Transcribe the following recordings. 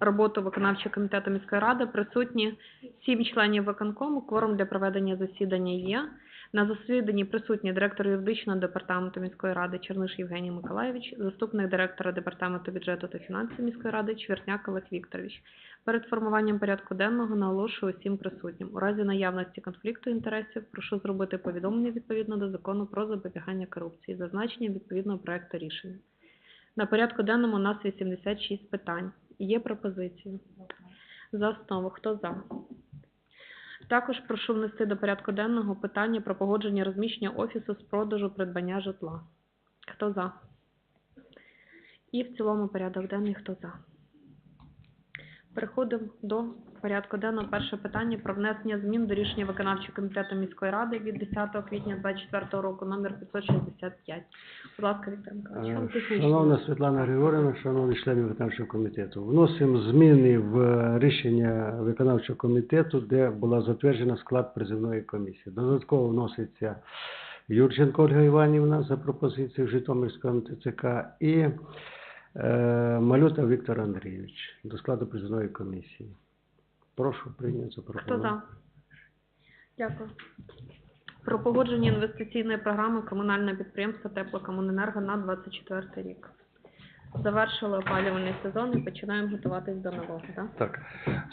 роботу виконавчого комітету міської ради. Присутні сім членів виконкому. Кворум для проведення засідання є. На засіданні присутні директор юридичного департаменту міської ради Черниш Євгеній Миколаєвич, заступник директора департаменту бюджету та фінансів міської ради Чвертняк Олег Вікторович. Перед формуванням порядку денного наголошую усім присутнім. У разі наявності конфлікту інтересів прошу зробити повідомлення відповідно до закону про запобігання корупції, зазначення відповідного проекту рішення. На порядку денному у нас 86 питань. Є пропозиції. За основу. Хто за? Також прошу внести до порядку денного питання про погодження розміщення офісу з продажу придбання житла. Хто за? І в цілому порядок денний хто за? Переходимо до порядку денного. Перше питання про внесення змін до рішення виконавчого комітету міської ради від 10 квітня 2024 року номер 565. Будь ласка, Віктор Миколаївич. Е. Шановна Світлана Григорівна, шановні члени виконавчого комітету, вносимо зміни в рішення виконавчого комітету, де була затверджена склад призивної комісії. Додатково вноситься Юрченко Ольга Іванівна за пропозицією Житомирського МТЦК і е, Малюта Віктор Андрійович до складу призовної комісії. Прошу прийняти Хто за? Дякую. Про погодження інвестиційної програми комунального підприємства Теплокомуненерго на 24 рік. Завершили опалювальний сезон і починаємо готуватись до нового, так? Так,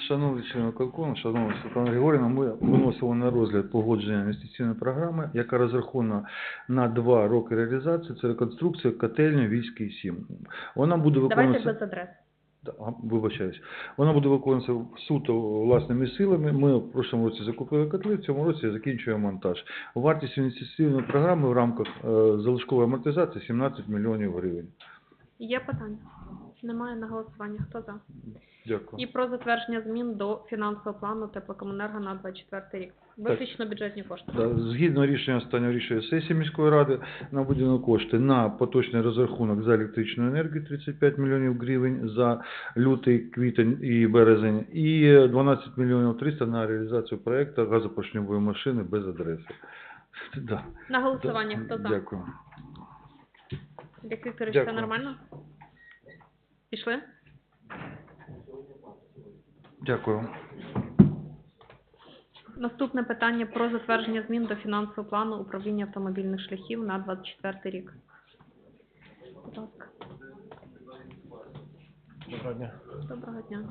шановні члени виконкому, шановна Світлана Григорівна, ми виносимо на розгляд погодження інвестиційної програми, яка розрахована на два роки реалізації. Це реконструкція котельні Війський 7. Вона буде Давайте без адрес. Вибачаюсь. Вона буде виконуватися суто власними силами. Ми в прошлому році закупили котли, в цьому році закінчуємо монтаж. Вартість інвестиційної програми в рамках е, залишкової амортизації 17 мільйонів гривень. Є питання? Немає на голосування. Хто за? Дякую. І про затвердження змін до фінансового плану Теплокомуненерго на 24 рік. Виключно бюджетні кошти. Да, Згідно рішення останнього рішення сесії міської ради, нам виділено кошти на поточний розрахунок за електричну енергію 35 мільйонів гривень за лютий, квітень і березень, і 12 мільйонів 300 на реалізацію проекту газопоршньової машини без адреси. Да. На голосування. Хто за? Дякую. Як Вікторович, все Дякую. нормально? Пішли? Дякую. Наступне питання про затвердження змін до фінансового плану управління автомобільних шляхів на 24 рік. Будь ласка. Доброго дня. Доброго дня.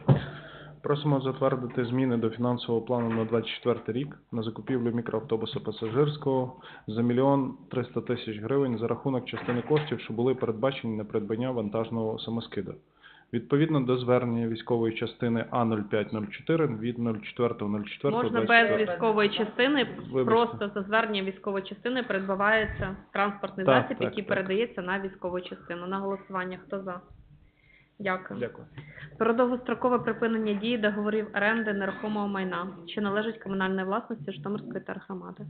Просимо затвердити зміни до фінансового плану на 24 рік на закупівлю мікроавтобуса пасажирського за мільйон 300 тисяч гривень за рахунок частини коштів, що були передбачені на придбання вантажного самоскида. Відповідно до звернення військової частини А0504 від 04.04. Можна без військової частини, Вибачте. просто за звернення військової частини придбавається транспортний Так, засіб, так, який так. передається на військову частину. На голосування. Хто за? Дякую. Дякую. Про довгострокове припинення дії договорів оренди нерухомого майна, що належить комунальної власності Житомирської тергромади.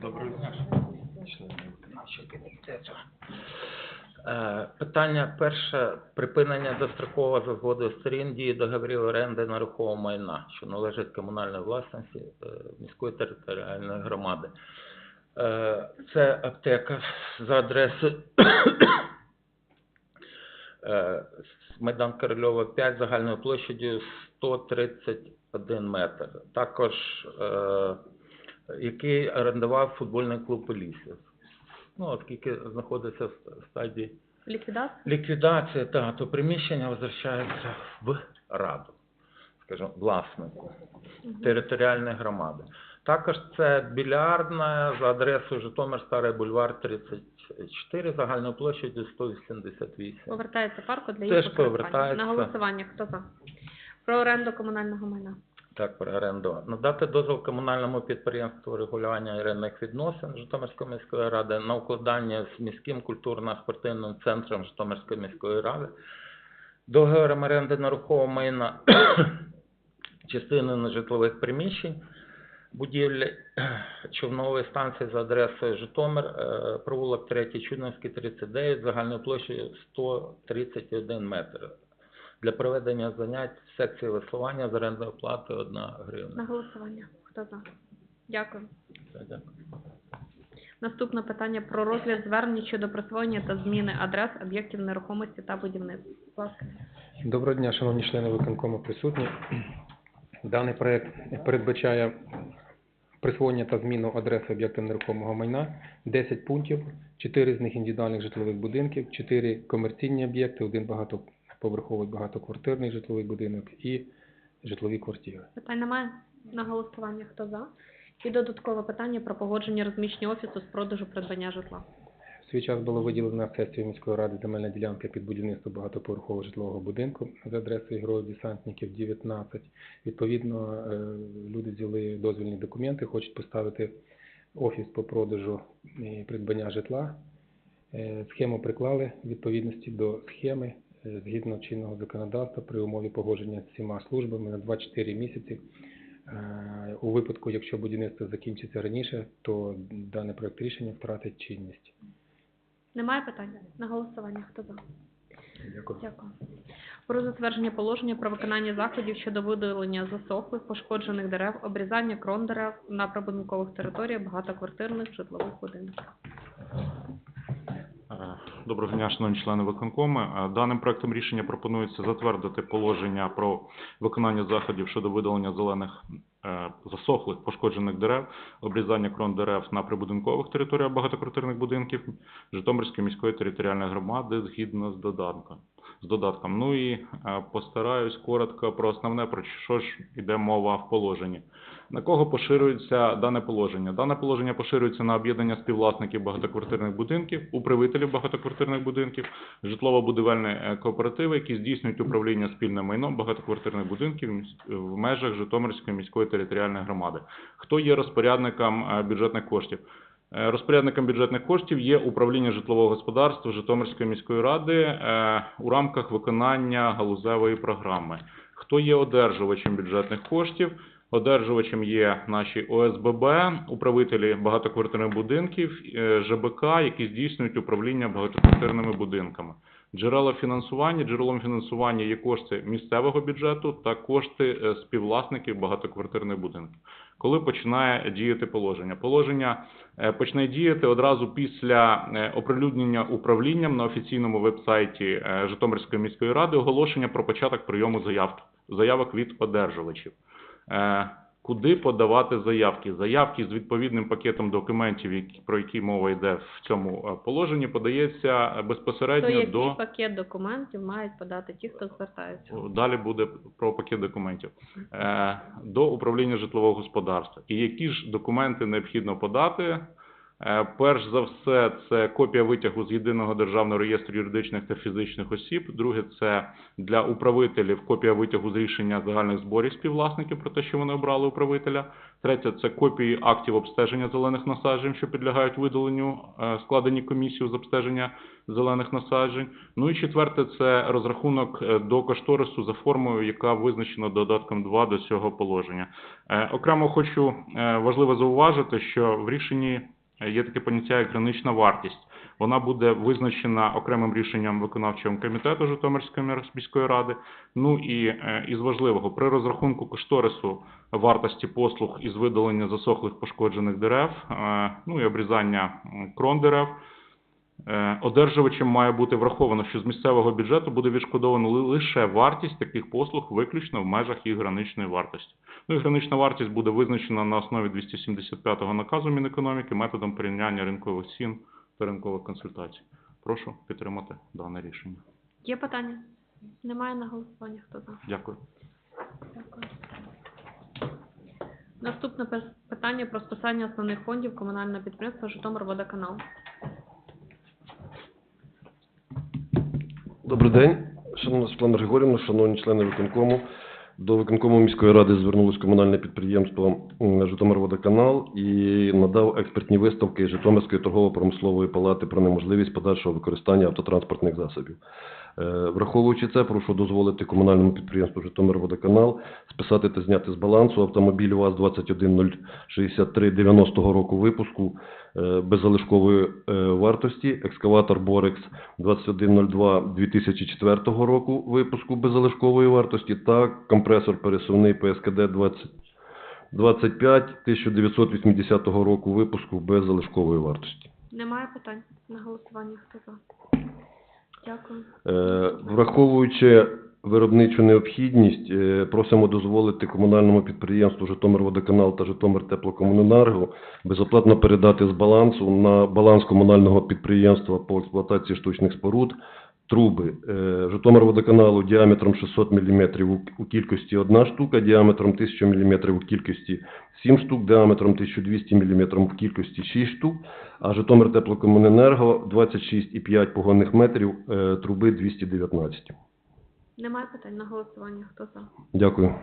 Доброго дня, члени виконавчого комітету. Е, Питання перше. Припинення достроково за згодою сторін дії договорів оренди нерухомого майна, що належить комунальній власності е, міської територіальної громади. Е, Це аптека за адресою е, Майдан Корольова 5 загальною площадю 131 метр. Також е, який орендував футбольний клуб Полісся. Ну, оскільки знаходиться в стадії Ліквідація? ліквідації, та, то приміщення возвращається в раду, скажімо, власнику територіальної громади. Також це білярдна за адресою Житомир Старий бульвар 34, загальною площадю 188. Повертається парку для Теж їх використання. повертається. На голосування. Хто за? Про оренду комунального майна. Так, про оренду. Надати дозвіл комунальному підприємству регулювання орендних відносин Житомирської міської ради на укладання з міським культурно-спортивним центром Житомирської міської ради договором оренди нерухомого майна частини нежитлових приміщень будівлі човнової станції за адресою Житомир, е, провулок 3 Чудновський, 39, загальною площею 131 метр. Для проведення занять в секції веслування з орендної плати 1 На голосування. Хто за? Дякую. Все, дякую. Наступне питання про розгляд звернень щодо присвоєння та зміни адрес об'єктів нерухомості та будівництва. Будь ласка. Доброго дня, шановні члени виконкому присутні. Даний проект передбачає присвоєння та зміну адреси об'єктів нерухомого майна, 10 пунктів, 4 з них індивідуальних житлових будинків, 4 комерційні об'єкти, один багатоповерховий багатоквартирний житловий будинок і житлові квартири. Питань немає? На голосування хто за? І додаткове питання про погодження розміщення офісу з продажу придбання житла. Свій час було виділено на сесію міської ради земельна ділянка під будівництво багатоповерхового житлового будинку за адресою Героїв Десантників 19. Відповідно, е, люди взяли дозвільні документи, хочуть поставити офіс по продажу і придбання житла. Е, Схему приклали відповідності до схеми е, згідно чинного законодавства при умові погодження з всіма службами на 24 місяці. У випадку, якщо будівництво закінчиться раніше, то даний проект рішення втратить чинність. Немає питань? На голосування хто за? Дякую. Дякую. Про затвердження положення про виконання заходів щодо видалення засохлих, пошкоджених дерев, обрізання крон дерев на прибудинкових територіях багатоквартирних житлових будинків. Доброго дня, шановні члени виконкому. Е, Даним проектом рішення пропонується затвердити положення про виконання заходів щодо видалення зелених е, засохлих пошкоджених дерев, обрізання крон дерев на прибудинкових територіях багатоквартирних будинків Житомирської міської територіальної громади згідно з додатком. З додатком. Ну і е, постараюсь коротко про основне, про що ж йде мова в положенні. На кого поширюється дане положення? Дане положення поширюється на об'єднання співвласників багатоквартирних будинків, управителів багатоквартирних будинків, житлово-будівельні е, кооперативи, які здійснюють управління спільним майном багатоквартирних будинків в межах Житомирської міської територіальної громади. Хто є розпорядником е, бюджетних коштів? Е, Розпорядником бюджетних коштів є управління житлового господарства Житомирської міської ради у рамках виконання галузевої програми. Хто є одержувачем бюджетних коштів? Одержувачем є наші ОСББ, управителі багатоквартирних будинків, е, ЖБК, які здійснюють управління багатоквартирними будинками. Джерела фінансування, джерелом фінансування є кошти місцевого бюджету та кошти е, співвласників багатоквартирних будинків. Коли починає діяти положення? Положення е, почне діяти одразу після оприлюднення управлінням на офіційному веб-сайті Житомирської міської ради оголошення про початок прийому заявки, заявок від одержувачів. Е, Куди подавати заявки? Заявки з відповідним пакетом документів, про які мова йде в цьому е, положенні, подається е, То безпосередньо який до пакет документів мають подати ті, хто звертається. далі буде про пакет документів до управління житлового господарства. І які ж документи необхідно подати? Е, Перш за все, це копія витягу з єдиного державного реєстру юридичних та фізичних осіб. Друге, це для управителів копія витягу з рішення загальних зборів співвласників про те, що вони обрали управителя. Третє, це копії актів обстеження зелених насаджень, що підлягають видаленню, е, складені комісію з обстеження зелених насаджень. Ну і четверте, це розрахунок е, до кошторису за формою, яка визначена додатком 2 до цього положення. Окремо хочу важливо зауважити, що в рішенні є таке поняття як гранична вартість. Вона буде визначена окремим рішенням виконавчого комітету Житомирської міської ради. Ну і е, із важливого при розрахунку кошторису вартості послуг із видалення засохлих пошкоджених дерев, е, ну і обрізання крон дерев. Е, Одержувачем має бути враховано, що з місцевого бюджету буде відшкодовано лише вартість таких послуг виключно в межах їх граничної вартості. Ну і гранична вартість буде визначена на основі 275-го наказу Мінекономіки методом порівняння ринкових цін та ринкових консультацій. Прошу підтримати дане рішення. Є питання? Немає на голосування хто за? Дякую. Дякую. Наступне питання про списання основних фондів комунального підприємства Житомирводоканал. Добрий день, шановна Світлана Григорівна, шановні члени виконкому. До виконкому міської ради звернулось комунальне підприємство Житомирводоканал і надав експертні виставки Житомирської торгово-промислової палати про неможливість подальшого використання автотранспортних засобів. Е, Враховуючи це, прошу дозволити комунальному підприємству Житомирводоканал списати та зняти з балансу автомобіль ВАЗ-21063 90-го року випуску е, без залишкової е, вартості, екскаватор Борекс 2102 2004 року випуску без залишкової вартості та компресор пересувний ПСКД 20 25 1980 року випуску без залишкової вартості. Немає питань на голосування. Хто за? Дякую. Е, Враховуючи виробничу необхідність, е, просимо дозволити комунальному підприємству Житомирводоканал та Житомиртеплокомуненерго безоплатно передати з балансу на баланс комунального підприємства по експлуатації штучних споруд труби е, Житомирводоканалу діаметром 600 мм у- у кількості 1 штука, діаметром 1000 мм у кількості 7 штук, діаметром 1200 мм в кількості 6 штук, а Житомир Теплокомуненерго 26,5 погонних метрів е, труби 219. Немає питань на голосування. Хто за? Дякую.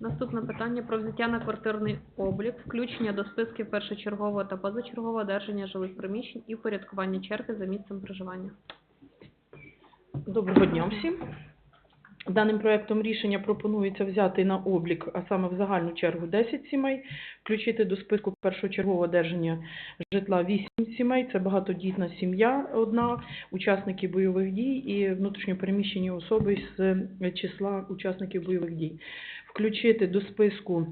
Наступне питання про взяття на квартирний облік, включення до списків першочергового та позачергового одержання жилих приміщень і упорядкування черги за місцем проживання. Доброго дня всім. Даним проектом рішення пропонується взяти на облік, а саме в загальну чергу 10 сімей, включити до списку першочергового одержання житла 8 сімей, це багатодітна сім'я одна, учасники бойових дій і внутрішньопереміщені особи з е, числа учасників бойових дій. Включити до списку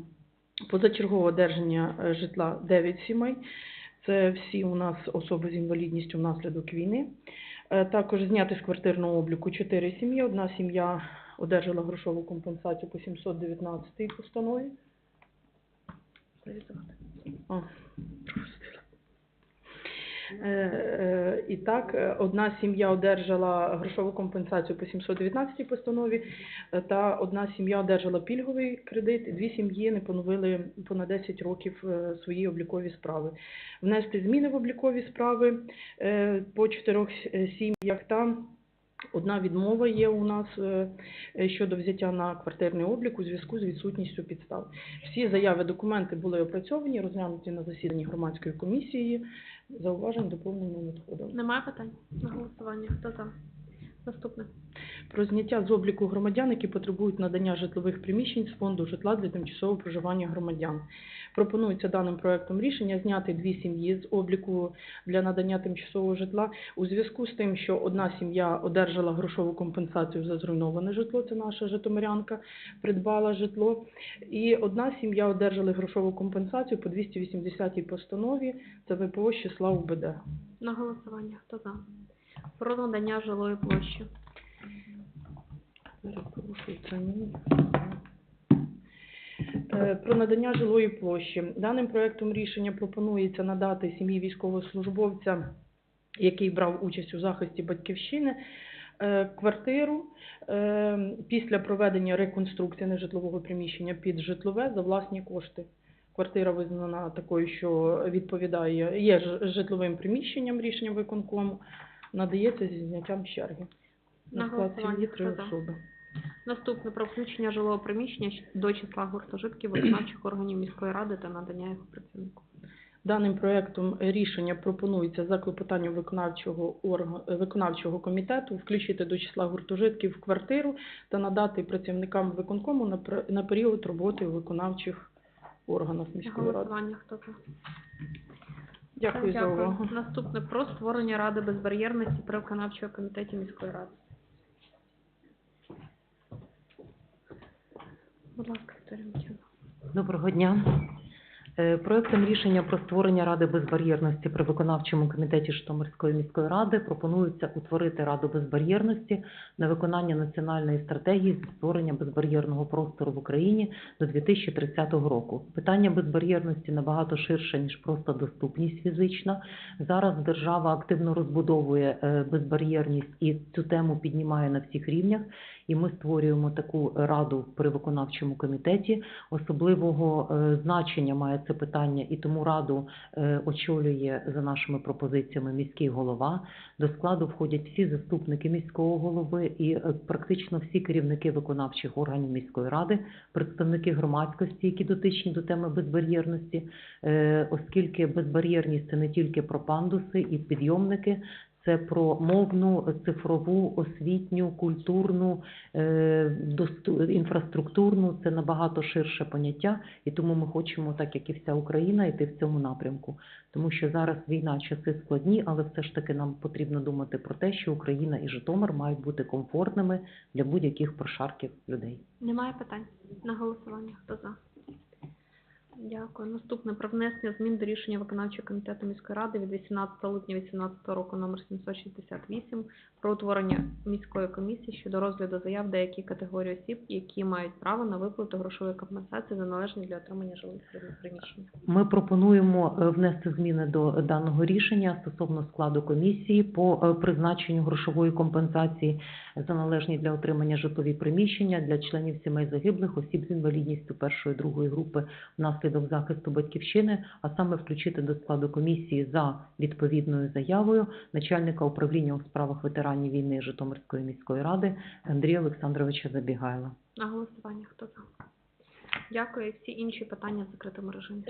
позачергового одержання е, житла 9 сімей, це всі у нас особи з інвалідністю внаслідок війни. Е, Також зняти з квартирного обліку 4 сім'ї. Одна сім'я одержала грошову компенсацію по 719 постанові. Пропустила. Е, е, І так, е, одна сім'я одержала грошову компенсацію по 719 постанові, та одна сім'я одержала пільговий кредит, дві сім'ї не поновили понад 10 років свої облікові справи. Внести зміни в облікові справи по чотирьох сім'ях. Там одна відмова є у нас е, е, щодо взяття на квартирний облік у зв'язку з відсутністю підстав. Всі заяви, документи були опрацьовані, розглянуті на засіданні громадської комісії. Зауважень доповнення не надходило. Немає питань на голосування. Хто за? Наступне. Про зняття з обліку громадян, які потребують надання житлових приміщень з фонду житла для тимчасового проживання громадян. Пропонується даним проектом рішення зняти дві сім'ї з обліку для надання тимчасового житла у зв'язку з тим, що одна сім'я одержала грошову компенсацію за зруйноване житло, це наша житомирянка, придбала житло, і одна сім'я одержала грошову компенсацію по 280 постанові, це ВПО з числа УБД. На голосування. Хто за? Про надання жилої площі. Ні. Е, Про надання жилої площі. Даним проектом рішення пропонується надати сім'ї військовослужбовця, який брав участь у захисті батьківщини, е, квартиру е, після проведення реконструкції нежитлового приміщення під житлове за власні кошти. Квартира визнана такою, що відповідає, є житловим приміщенням рішенням виконкому, надається зі зняттям черги. На склад голосування. сім'ї три за? особи. Наступне про включення жилого приміщення до числа гуртожитків виконавчих органів міської ради та надання його працівнику. Даним проектом рішення пропонується за клопотанням виконавчого виконавчого комітету включити до числа гуртожитків квартиру та надати працівникам виконкому на, на період роботи виконавчих органах На міської ради. Хто за? Дякую за увагу. Наступне про створення ради безбар'єрності при виконавчому комітеті міської ради. Будь ласка, Вікторія. Доброго дня. Е, Проектом рішення про створення Ради безбар'єрності при виконавчому комітеті Житомирської міської ради пропонується утворити Раду безбар'єрності на виконання національної стратегії створення безбар'єрного простору в Україні до 2030 року. Питання безбар'єрності набагато ширше, ніж просто доступність фізична. Зараз держава активно розбудовує е, безбар'єрність і цю тему піднімає на всіх рівнях. І ми створюємо таку раду при виконавчому комітеті. Особливого е, значення має це питання, і тому раду е, очолює за нашими пропозиціями міський голова. До складу входять всі заступники міського голови і е, практично всі керівники виконавчих органів міської ради, представники громадськості, які дотичні до теми безбар'єрності, оскільки безбар'єрність це не тільки про пандуси і підйомники. Це про мовну, цифрову, освітню, культурну, е, інфраструктурну, це набагато ширше поняття, і тому ми хочемо, так як і вся Україна, йти в цьому напрямку. Тому що зараз війна, часи складні, але все ж таки нам потрібно думати про те, що Україна і Житомир мають бути комфортними для будь-яких прошарків людей. Немає питань на голосування. Хто за? Дякую. Наступне про внесення змін до рішення виконавчого комітету міської ради від 18 липня 2018 року номер 768 про утворення міської комісії щодо розгляду заяв деяких категорій осіб, які мають право на виплату грошової компенсації за належні для отримання жилих приміщень. Ми пропонуємо е, внести зміни до даного рішення стосовно складу комісії по е, призначенню грошової компенсації за належні для отримання житлові приміщення для членів сімей загиблих, осіб з інвалідністю першої другої групи внаслідок захисту батьківщини, а саме включити до складу комісії за відповідною заявою начальника управління у справах ветеранів війни Житомирської міської ради Андрія Олександровича Забігайла. На голосування хто за? Дякую. Всі інші питання в закритому режимі.